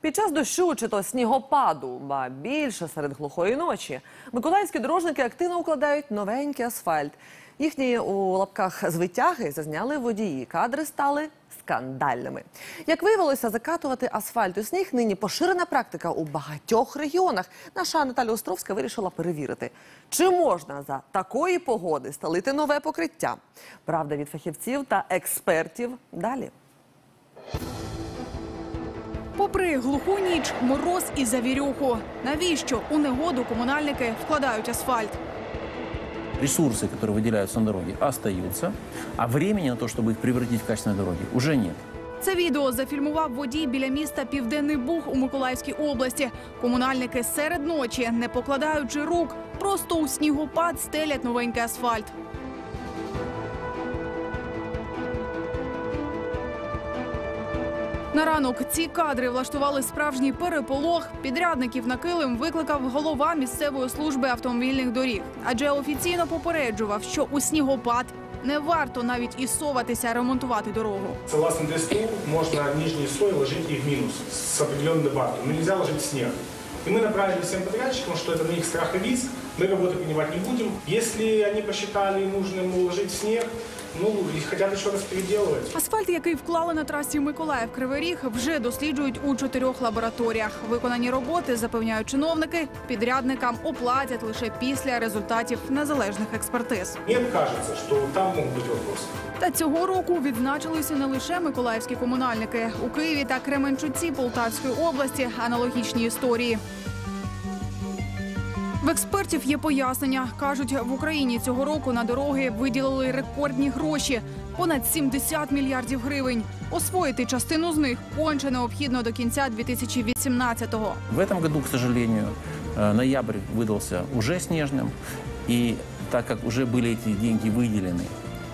Під час дощу чи то снігопаду, ба більше серед глухої ночі, миколаївські дорожники активно укладають новенький асфальт. Їхні у лапках звитяги зазняли водії. Кадри стали скандальними. Як виявилося, закатувати асфальт у сніг нині поширена практика у багатьох регіонах. Наша Наталя Островська вирішила перевірити, чи можна за такої погоди стелити нове покриття. Правда від фахівців та експертів далі. Попри глуху ніч, мороз і завірюху. Навіщо у негоду комунальники вкладають асфальт? ресурсы, которые выделяются на дороге, остаются, а времени на то, чтобы их превратить в качественные дороги, уже нет. Це відео зафільмував водій біля міста Південний Буг у Миколаївській області. Комунальники серед ночі, не покладаючи рук, просто у снігопад стелять новенький асфальт. На ранок ці кадри влаштували справжній переполох. Підрядників на килим викликав голова місцевої служби автомобільних доріг, адже офіційно попереджував, що у снігопад не варто навіть і соватися ремонтувати дорогу. Согласно ДСТУ, можно нижний слой ложить и в минус с определенной добавкой, но нельзя ложить снег. И мы направили всем подрядчикам, что это на их страх риск, мы работу принимать не будем. Если они посчитали нужным уложить снег, ну, и хотят еще раз переделывать. Асфальт, який вклали на трасі Миколаїв Кривий Ріг, вже досліджують у чотирьох лабораторіях. Виконані роботи, запевняють чиновники, підрядникам оплатять лише після результатів незалежних експертиз. Мне кажется, что там могут быть вопросы. Та цього року відзначилися не лише миколаївські комунальники у Києві та Кременчуці Полтавської області. Аналогічні історії. В експертів є пояснення. кажуть, в Україні цього року на дороги виділили рекордні гроші понад 70 мільярдів гривень. Освоїти частину з них конче необхідно до кінця 2018-го. В этом году, к сожалению, э, ноябрь выдался уже снежным, и так как уже были эти деньги выделены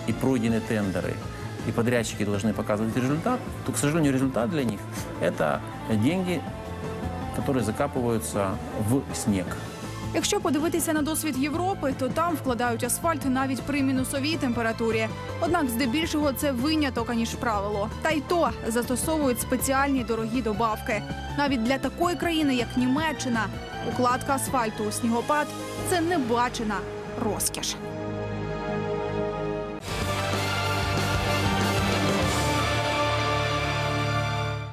и пройдены тендеры, и подрядчики должны показывать результат, то, к сожалению, результат для них – это деньги, которые закапываются в снег. Якщо подивитися на досвід Європи, то там вкладають асфальт навіть при мінусовій температурі. Однак, здебільшого, це виняток аніж правило. Та й то застосовують спеціальні дорогі добавки. Навіть для такої країни, як Німеччина, укладка асфальту у снігопад це небачена розкіш.